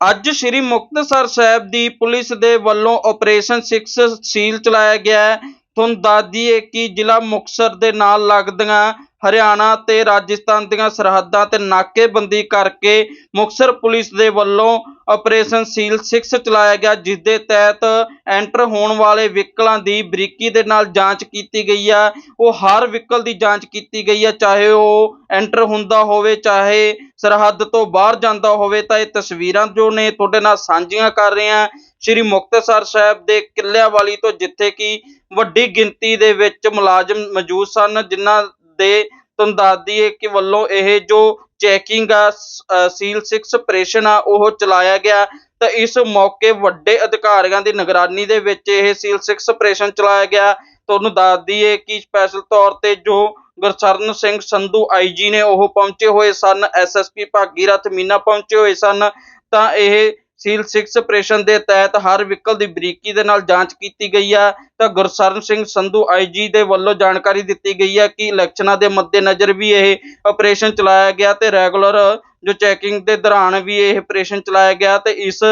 ਅੱਜ ਸ੍ਰੀ ਮੁਕਤਸਰ ਸਾਹਿਬ ਦੀ ਪੁਲਿਸ ਦੇ ਵੱਲੋਂ ਆਪਰੇਸ਼ਨ 6 ਸੀਲ ਚਲਾਇਆ ਗਿਆ ਹੈ। ਤੁਹਾਨੂੰ ਦੱਸ ਦਈਏ ਕਿ ਜ਼ਿਲ੍ਹਾ ਮੁਕਤਸਰ ਦੇ ਨਾਲ ਲੱਗਦੀਆਂ ਹਰਿਆਣਾ ਤੇ ਰਾਜਸਥਾਨ ਦੀਆਂ ਸਰਹੱਦਾਂ ਤੇ ਨਾਕੇਬੰਦੀ ਕਰਕੇ ਮੁਕਤਸਰ ਪੁਲਿਸ ਦੇ ਵੱਲੋਂ ਆਪਰੇਸ਼ਨ ਸੀਲ 6 ਚਲਾਇਆ ਗਿਆ ਜਿਸ ਦੇ ਤਹਿਤ ਐਂਟਰ ਹੋਣ ਵਾਲੇ ਵਹੀਕਲਾਂ ਦੀ ਬਰੀਕੀ ਦੇ ਨਾਲ ਜਾਂਚ ਕੀਤੀ ਗਈ ਆ। ਉਹ ਹਰ ਵਹੀਕਲ ਦੀ ਜਾਂਚ ਕੀਤੀ ਗਈ ਹੈ ਚਾਹੇ ਉਹ ਐਂਟਰ ਹੁੰਦਾ ਹੋਵੇ, ਚਾਹੇ ਸਰਹੱਦ ਤੋਂ ਬਾਹਰ ਜਾਂਦਾ ਹੋਵੇ, ਤਾਂ ਇਹ ਤਸਵੀਰਾਂ ਜੋ ਨੇ ਤੁਹਾਡੇ ਨਾਲ ਸਾਂਝੀਆਂ ਕਰ ਰਹੇ ਹਾਂ ਸ਼੍ਰੀ ਮੁਕਤਸਰ ਸਾਹਿਬ ਦੇ ਕਿੱਲਿਆਂ ਵਾਲੀ ਤੋਂ ਜਿੱਥੇ ਕਿ ਵੱਡੀ ਗਿਣਤੀ ਦੇ ਵਿੱਚ ਮੁਲਾਜ਼ਮ ਮੌਜੂਦ ਸਨ, ਜਿਨ੍ਹਾਂ ਦੇ ਤੁਹਾਨੂੰ ਕਿ ਵੱਲੋਂ ਇਹ ਜੋ ਚੈਕਿੰਗ ਆ ਸੀਲ 6 ਆਪਰੇਸ਼ਨ ਆ, ਉਹ ਚਲਾਇਆ ਗਿਆ। ਤਾਂ ਇਸ ਮੌਕੇ ਵੱਡੇ ਅਧਿਕਾਰੀਆਂ ਦੀ ਨਿਗਰਾਨੀ ਦੇ ਵਿੱਚ ਇਹ ਸੀਲ 6 ਆਪਰੇਸ਼ਨ ਚਲਾਇਆ ਗਿਆ। ਤੁਹਾਨੂੰ ਦੱਸ ਦਈਏ ਕਿ ਸਪੈਸ਼ਲ ਤੌਰ ਤੇ ਜੋ ਗੁਰਸ਼ਰਨ ਸਿੰਘ ਸੰਧੂ ਆਈਜੀ ਨੇ ਉਹ ਪਹੁੰਚੇ ਹੋਏ ਸਨ। ਐਸਐਸਪੀ ਭਾਗੀਰਥ ਮੀਨਾ ਪਹੁੰਚੇ ਹੋਏ ਸਨ। ਤਾਂ ਇਹ ਸੀਲ 6 ਆਪਰੇਸ਼ਨ ਦੇ ਤਹਿਤ ਹਰ ਵਹੀਕਲ ਦੀ ਬਰੀਕੀ ਦੇ ਨਾਲ ਜਾਂਚ ਕੀਤੀ ਗਈ ਹੈ। ਤਾਂ ਗੁਰਸ਼ਰਨ ਸਿੰਘ ਸੰਧੂ ਆਈਜੀ ਦੇ ਵੱਲੋਂ ਜਾਣਕਾਰੀ ਦਿੱਤੀ ਗਈ ਹੈ ਕਿ ਇਲੈਕਸ਼ਨਾਂ ਦੇ ਮੱਦੇਨਜ਼ਰ ਵੀ ਇਹ ਆਪਰੇਸ਼ਨ ਚਲਾਇਆ ਗਿਆ ਤੇ ਰੈਗੂਲਰ ਜੋ ਚੈਕਿੰਗ ਦੇ ਦੌਰਾਨ ਵੀ ਇਹ ਆਪਰੇਸ਼ਨ ਚਲਾਇਆ ਗਿਆ ਤੇ ਇਸ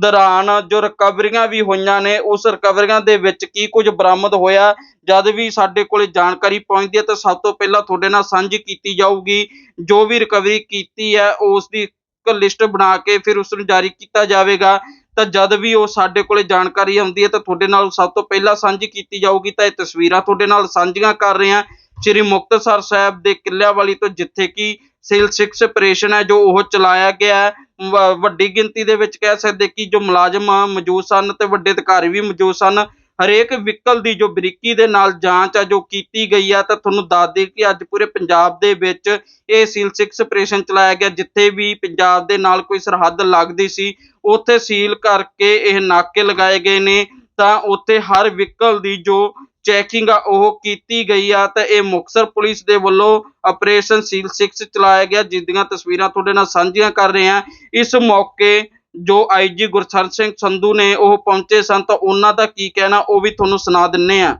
ਦੌਰਾਨ ਜੋ ਰਿਕਵਰੀਆਂ ਵੀ ਹੋਈਆਂ ਨੇ, ਉਸ ਰਿਕਵਰੀਆਂ ਦੇ ਵਿੱਚ ਕੀ ਕੁਝ ਬਰਾਮਦ ਹੋਇਆ, ਜਦ ਵੀ ਸਾਡੇ ਕੋਲੇ ਜਾਣਕਾਰੀ ਪਹੁੰਚਦੀ ਹੈ ਤਾਂ ਸਭ ਤੋਂ ਪਹਿਲਾਂ ਤੁਹਾਡੇ ਨਾਲ ਸਾਂਝੀ ਕੀਤੀ ਜਾਊਗੀ। ਜੋ ਵੀ ਰਿਕਵਰੀ ਕੀਤੀ ਹੈ, ਉਸ ਦੀ ਲਿਸਟ ਬਣਾ ਕੇ ਫਿਰ ਉਸ ਨੂੰ ਜਾਰੀ ਕੀਤਾ ਜਾਵੇਗਾ, ਤਾਂ ਜਦ ਵੀ ਉਹ ਸਾਡੇ ਕੋਲੇ ਜਾਣਕਾਰੀ ਆਉਂਦੀ ਹੈ ਤਾਂ ਤੁਹਾਡੇ ਨਾਲ ਸਭ ਤੋਂ ਪਹਿਲਾਂ ਸਾਂਝੀ ਕੀਤੀ ਜਾਊਗੀ, ਤਾਂ ਇਹ ਤਸਵੀਰਾਂ ਤੁਹਾਡੇ ਨਾਲ ਸਾਂਝੀਆਂ ਕਰ ਰਹੇ ਹਾਂ। ਸ੍ਰੀ ਮੁਕਤਸਰ ਸਾਹਿਬ ਦੇ ਕਿੱਲਿਆਂ ਵਾਲੀ ਤੋਂ ਜਿੱਥੇ ਕਿ ਸੇਲ 6 ਆਪਰੇਸ਼ਨ ਹੈ, ਜੋ ਉਹ ਚਲਾਇਆ ਗਿਆ ਹੈ ਵੱਡੀ ਗਿਣਤੀ ਦੇ ਵਿੱਚ ਕਹਿ ਸਕਦੇ ਕਿ ਜੋ ਮੁਲਾਜ਼ਮ ਮੌਜੂਦ ਸਨ ਤੇ ਵੱਡੇ ਅਧਿਕਾਰੀ ਵੀ ਮੌਜੂਦ ਸਨ ਹਰੇਕ ਵਿਕਲ ਦੀ ਜੋ ਬਰੀਕੀ ਦੇ ਨਾਲ ਜਾਂਚ ਆ, ਜੋ ਕੀਤੀ ਗਈ ਆ, ਤਾਂ ਤੁਹਾਨੂੰ ਦੱਸ ਦੇ ਕਿ ਅੱਜ ਪੂਰੇ ਪੰਜਾਬ ਦੇ ਵਿੱਚ ਇਹ ਸੀਲ 6 ਆਪਰੇਸ਼ਨ ਚਲਾਇਆ ਗਿਆ, ਜਿੱਥੇ ਵੀ ਪੰਜਾਬ ਦੇ ਨਾਲ ਕੋਈ ਸਰਹੱਦ ਲੱਗਦੀ ਸੀ, ਉੱਥੇ ਸੀਲ ਕਰਕੇ ਇਹ ਨਾਕੇ ਲਗਾਏ ਗਏ ਨੇ, ਤਾਂ ਉੱਥੇ ਹਰ ਵਿਕਲ ਦੀ ਜੋ ਚੈਕਿੰਗ ਆ, ਉਹ ਕੀਤੀ ਗਈ ਆ, ਤਾਂ ਇਹ ਮੁਕਤਸਰ ਪੁਲਿਸ ਦੇ ਵੱਲੋਂ ਆਪਰੇਸ਼ਨ ਸੀਲ 6 ਚਲਾਇਆ ਗਿਆ, ਜਿਸ ਦੀਆਂ ਤਸਵੀਰਾਂ ਤੁਹਾਡੇ ਨਾਲ ਸਾਂਝੀਆਂ ਕਰ ਰਹੇ ਹਾਂ। ਇਸ ਮੌਕੇ ਜੋ ਆਈਜੀ ਗੁਰਸਰਨ ਸਿੰਘ ਸੰਧੂ ਨੇ ਉਹ ਪਹੁੰਚੇ ਸਨ ਤਾਂ ਉਹਨਾਂ ਦਾ ਕੀ ਕਹਿਣਾ ਉਹ ਵੀ ਤੁਹਾਨੂੰ ਸੁਣਾ ਦਿੰਨੇ ਆ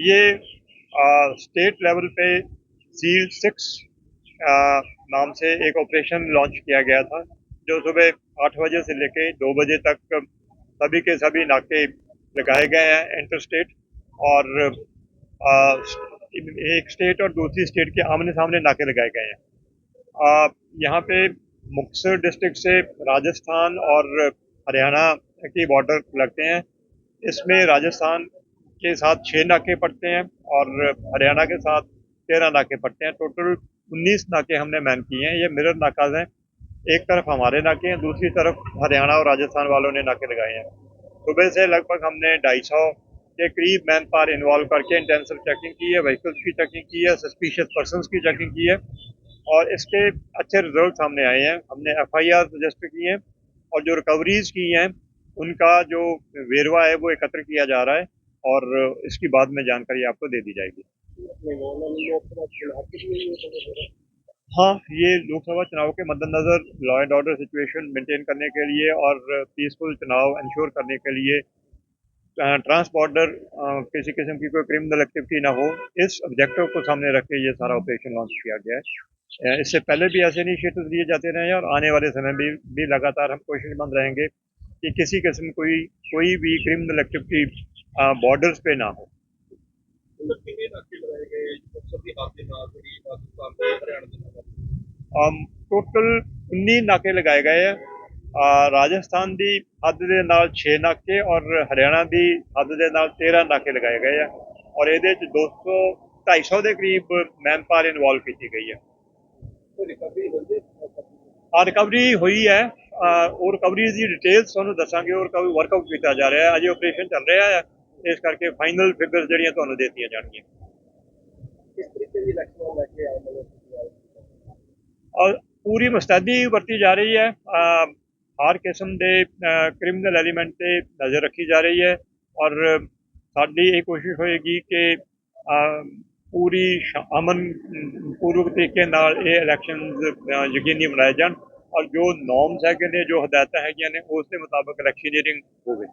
ये स्टेट लेवल पे सील सिक्स नाम से एक ऑपरेशन लॉन्च किया गया था जो सुबह आठ बजे से लेके दो बजे तक सभी के सभी नाके लगाए गए हैं इंटर स्टेट और आ, एक स्टेट और दूसरी स्टेट के आमने सामने नाके लगाए गए हैं आ, यहाँ पे मुक्तसर डिस्ट्रिक्ट से राजस्थान और हरियाणा की बॉर्डर लगते हैं। इसमें राजस्थान के साथ छः नाके पड़ते हैं और हरियाणा के साथ तेरह नाके पड़ते हैं। टोटल उन्नीस नाके हमने मैन किए हैं। ये मिरर नाकाज हैं। एक तरफ़ हमारे नाके हैं, दूसरी तरफ़ हरियाणा और राजस्थान वालों ने नाके लगाए हैं। सुबह से लगभग हमने ढाई सौ के करीब मैन पावर इन्वॉल्व करके इंटेंसिव चेकिंग की है व्हीकल्स की चेकिंग की है सस्पिशियस पर्सनस की चेकिंग की है। और इसके अच्छे रिज़ल्ट सामने आए हैं। हमने एफ़ आई आर रजिस्टर किए हैं और जो रिकवरीज की हैं, उनका जो वेरवा है, वो एकत्र किया जा रहा है और इसकी बाद में जानकारी आपको दे दी जाएगी। हाँ ये लोकसभा चुनाव के मद्देनज़र law and order situation maintain करने के लिए और पीसफुल चुनाव इंश्योर करने के लिए ट्रांस किसी किस्म की कोई क्रिमिनल एक्टिविटी ना हो, इस ऑब्जेक्टिव को सामने रख के ये सारा ऑपरेशन लॉन्च किया गया है। इससे पहले भी ऐसे इनिशिएटिव लिए जाते रहे हैं और आने वाले समय में भी, भी लगातार हम कोशिशमंद रहेंगे कि किसी किस्म कोई कोई भी क्रिमिनल एक्टिविटी बॉर्डर्स पे ना हो ਕਿੰਨੇ ਨਾਕੇ ਲਗਾਏ ਗਏ ਮੁਕਤਸਰ ਦੀ ਹੱਦ ਦੇ ਨਾਲ ਜਿਹੜੀ ਪਾਕਿਸਤਾਨ ਤੇ ਹਰਿਆਣਾ ਦੇ ਨਾਲ ਅਮ ਟੋਟਲ 19 ਨਾਕੇ ਲਗਾਏ ਗਏ ਆ ਅ, ਰਾਜਸਥਾਨ ਦੀ ਹੱਦ ਦੇ ਨਾਲ 6 ਨਾਕੇ ਔਰ ਹਰਿਆਣਾ ਦੀ ਹੱਦ ਦੇ ਨਾਲ 13 ਨਾਕੇ ਲਗਾਏ ਗਏ ਆ ਔਰ ਇਹਦੇ ਚ 200 250 ਦੇ ਕਰੀਬ ਮੈਨ ਪਾਵਰ ਇਨਵੋਲਵ ਕੀਤੀ ਗਈ ਹੈ ਆ ਰਿਕਵਰੀ ਹੋਈ ਹੈ। ਉਹ ਰਿਕਵਰੀ ਦੀ ਡਿਟੇਲਸ ਤੁਹਾਨੂੰ ਦੱਸਾਂਗੇ। ਔਰ ਕਵੀ ਵਰਕਆਊਟ ਕੀਤਾ ਜਾ ਰਿਹਾ ਹੈ। ਅਜੇ ਆਪਰੇਸ਼ਨ ਚੱਲ ਰਿਹਾ ਹੈ। ਇਸ ਕਰਕੇ ਫਾਈਨਲ ਫਿਗਰਸ ਜਿਹੜੀਆਂ ਤੁਹਾਨੂੰ ਦਿੱਤੀਆਂ ਜਾਣਗੀਆਂ। ਕਿਸ ਤਰੀਕੇ ਦੀ ਇਲੈਕਸ਼ਨ ਲੈ ਕੇ ਆਏ ਮਤਲਬ ਔਰ ਪੂਰੀ ਮੁਸਤੈਦੀ ਵਰਤੀ ਜਾ ਰਹੀ ਹੈ। ਹਰ ਕਿਸਮ ਦੇ ਕ੍ਰਿਮੀਨਲ ਐਲੀਮੈਂਟ ਤੇ ਨਜ਼ਰ ਰੱਖੀ ਜਾ ਰਹੀ ਹੈ। ਔਰ ਸਾਡੀ ਇਹ ਕੋਸ਼ਿਸ਼ ਹੋਏਗੀ ਕਿ ਪੂਰੀ ਸ਼- ਅਮਨ ਪੂਰਵਕ ਤਰੀਕੇ ਨਾਲ ਇਹ ਇਲੈਕਸ਼ਨਸ ਯਕੀਨੀ ਬਣਾਏ ਜਾਣ। ਔਰ ਜੋ ਨੋਰਮਸ ਹੈਗੇ ਨੇ, ਜੋ ਹਦਾਇਤਾਂ ਹੈਗੀਆਂ ਨੇ, ਉਸ ਦੇ ਮੁਤਾਬਕ ਇਲੈਕਸ਼ਨੀਅਰਿੰਗ ਹੋਵੇ।